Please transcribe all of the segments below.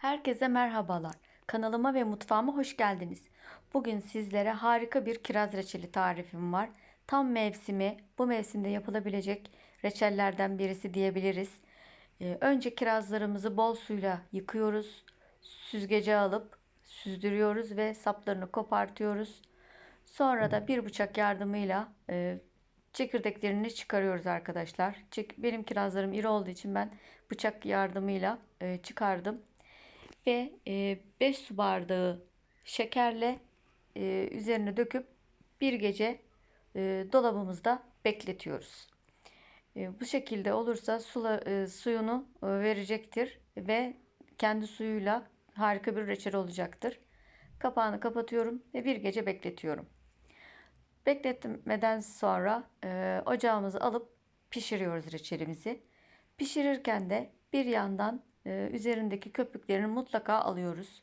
Herkese merhabalar. Kanalıma ve mutfağıma hoş geldiniz. Bugün sizlere harika bir kiraz reçeli tarifim var. Tam mevsimi, bu mevsimde yapılabilecek reçellerden birisi diyebiliriz. Ee, önce kirazlarımızı bol suyla yıkıyoruz. Süzgece alıp süzdürüyoruz ve saplarını kopartıyoruz. Sonra da bir bıçak yardımıyla e, çekirdeklerini çıkarıyoruz arkadaşlar. Benim kirazlarım iri olduğu için ben bıçak yardımıyla e, çıkardım ve 5 su bardağı şekerle e, üzerine döküp bir gece e, dolabımızda bekletiyoruz. E, bu şekilde olursa sula, e, suyunu e, verecektir ve kendi suyuyla harika bir reçel olacaktır. Kapağını kapatıyorum ve bir gece bekletiyorum. Bekletmeden sonra e, ocağımızı alıp pişiriyoruz reçelimizi. Pişirirken de bir yandan e, üzerindeki köpüklerini mutlaka alıyoruz.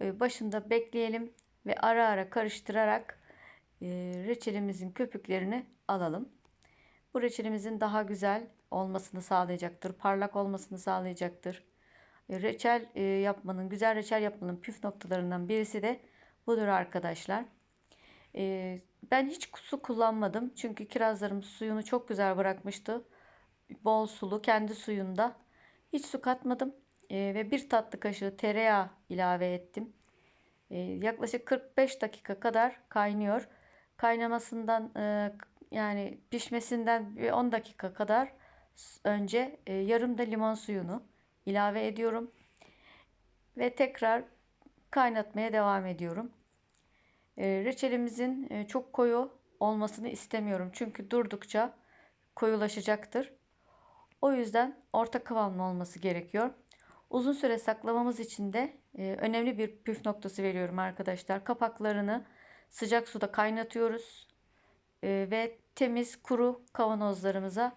E, başında bekleyelim ve ara ara karıştırarak e, reçelimizin köpüklerini alalım. Bu reçelimizin daha güzel olmasını sağlayacaktır, parlak olmasını sağlayacaktır. E, reçel e, yapmanın, güzel reçel yapmanın püf noktalarından birisi de budur arkadaşlar. Ben hiç su kullanmadım çünkü kirazlarım suyunu çok güzel bırakmıştı. Bol sulu, kendi suyunda. Hiç su katmadım e, ve bir tatlı kaşığı tereyağı ilave ettim. E, yaklaşık 45 dakika kadar kaynıyor. Kaynamasından e, yani pişmesinden bir 10 dakika kadar önce e, yarım da limon suyunu ilave ediyorum. Ve tekrar kaynatmaya devam ediyorum. E, reçelimizin e, çok koyu olmasını istemiyorum. Çünkü durdukça koyulaşacaktır. O yüzden orta kıvamlı olması gerekiyor. Uzun süre saklamamız için de e, önemli bir püf noktası veriyorum arkadaşlar. Kapaklarını sıcak suda kaynatıyoruz e, ve temiz kuru kavanozlarımıza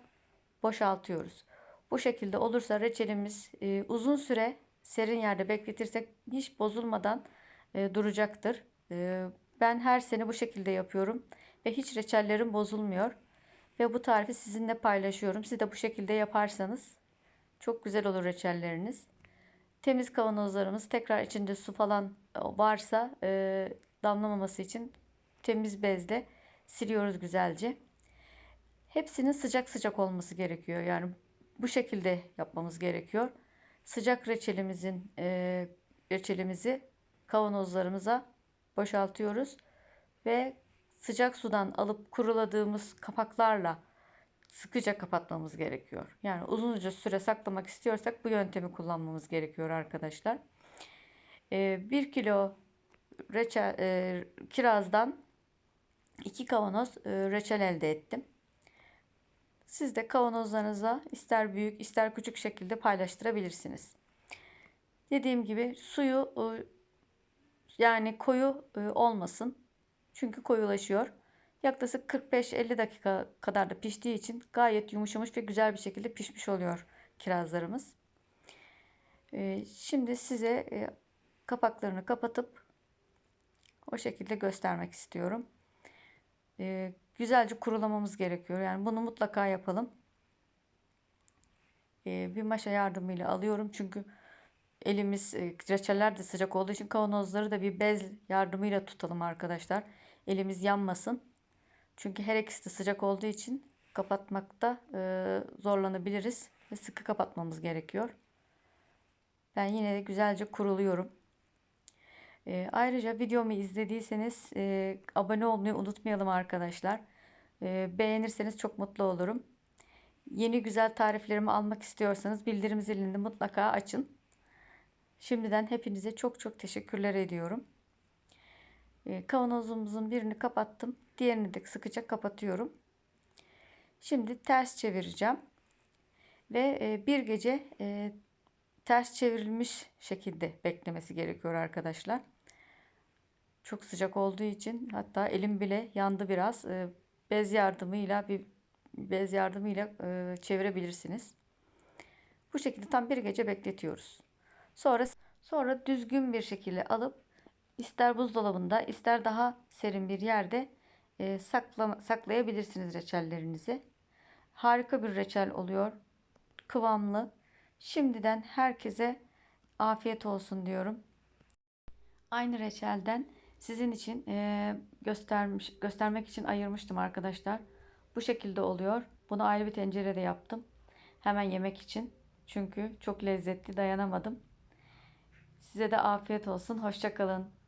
boşaltıyoruz. Bu şekilde olursa reçelimiz e, uzun süre serin yerde bekletirsek hiç bozulmadan duracaktır. Ben her sene bu şekilde yapıyorum ve hiç reçellerim bozulmuyor. Ve bu tarifi sizinle paylaşıyorum. Siz de bu şekilde yaparsanız çok güzel olur reçelleriniz. Temiz kavanozlarımız tekrar içinde su falan varsa e, damlamaması için temiz bezle siliyoruz güzelce. Hepsinin sıcak sıcak olması gerekiyor. Yani bu şekilde yapmamız gerekiyor. Sıcak reçelimizin e, reçelimizi kavanozlarımıza boşaltıyoruz ve sıcak sudan alıp kuruladığımız kapaklarla sıkıca kapatmamız gerekiyor. Yani uzunca süre saklamak istiyorsak bu yöntemi kullanmamız gerekiyor arkadaşlar. Ee, 1 kilo reçel, e, kirazdan 2 kavanoz e, reçel elde ettim. Siz de kavanozlarınıza ister büyük ister küçük şekilde paylaştırabilirsiniz. Dediğim gibi suyu e, yani koyu olmasın. Çünkü koyulaşıyor. Yaklaşık 45-50 dakika kadar da piştiği için gayet yumuşamış ve güzel bir şekilde pişmiş oluyor kirazlarımız. Ee, şimdi size e, kapaklarını kapatıp o şekilde göstermek istiyorum. Ee, güzelce kurulamamız gerekiyor. Yani bunu mutlaka yapalım. Ee, bir maşa yardımıyla alıyorum. Çünkü elimiz e, reçeller de sıcak olduğu için kavanozları da bir bez yardımıyla tutalım arkadaşlar. Elimiz yanmasın. Çünkü her ikisi de sıcak olduğu için kapatmakta e, zorlanabiliriz ve sıkı kapatmamız gerekiyor. Ben yine de güzelce kuruluyorum. E, ayrıca videomu izlediyseniz e, abone olmayı unutmayalım arkadaşlar. E, beğenirseniz çok mutlu olurum. Yeni güzel tariflerimi almak istiyorsanız bildirim zilini mutlaka açın. Şimdiden hepinize çok çok teşekkürler ediyorum. E, kavanozumuzun birini kapattım. Diğerini de sıkıca kapatıyorum. Şimdi ters çevireceğim. Ve e, bir gece e, ters çevrilmiş şekilde beklemesi gerekiyor arkadaşlar. Çok sıcak olduğu için hatta elim bile yandı biraz. E, bez yardımıyla bir bez yardımıyla çevirebilirsiniz. Bu şekilde tam bir gece bekletiyoruz. Sonra sonra düzgün bir şekilde alıp ister buzdolabında ister daha serin bir yerde e, sakla, saklayabilirsiniz reçellerinizi. Harika bir reçel oluyor. Kıvamlı. Şimdiden herkese afiyet olsun diyorum. Aynı reçelden sizin için eee, göstermiş göstermek için ayırmıştım arkadaşlar. Bu şekilde oluyor. Bunu ayrı bir tencerede yaptım. Hemen yemek için. Çünkü çok lezzetli dayanamadım. Size de afiyet olsun. Hoşça kalın.